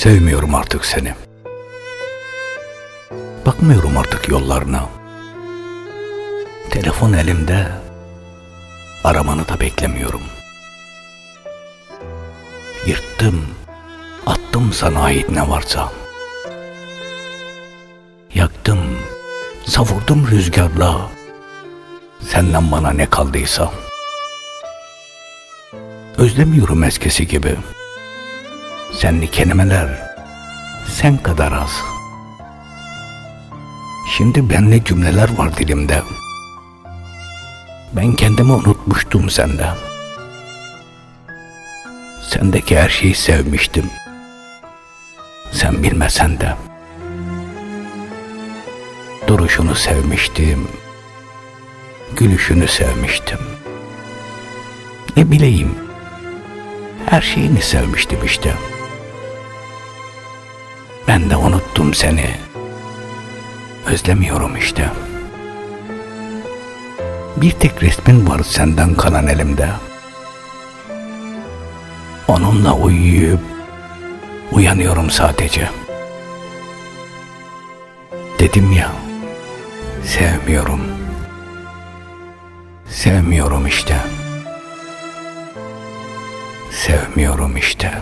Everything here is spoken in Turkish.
Sevmiyorum artık seni. Bakmıyorum artık yollarına. Telefon elimde. Aramanı da beklemiyorum. Yırttım. Attım sana ait ne varsa. Yaktım. Savurdum rüzgarla. Senden bana ne kaldıysa. Özlemiyorum eskisi gibi. Senli kelimeler sen kadar az. Şimdi benle cümleler var dilimde. Ben kendimi unutmuştum sende. Sendeki her şeyi sevmiştim. Sen bilmesen de. Duruşunu sevmiştim. Gülüşünü sevmiştim. Ne bileyim. Her şeyini sevmiştim işte. Ben de unuttum seni. Özlemiyorum işte. Bir tek resmin var senden kalan elimde. Onunla uyuyup uyanıyorum sadece. Dedim ya, sevmiyorum. Sevmiyorum işte. Sevmiyorum işte.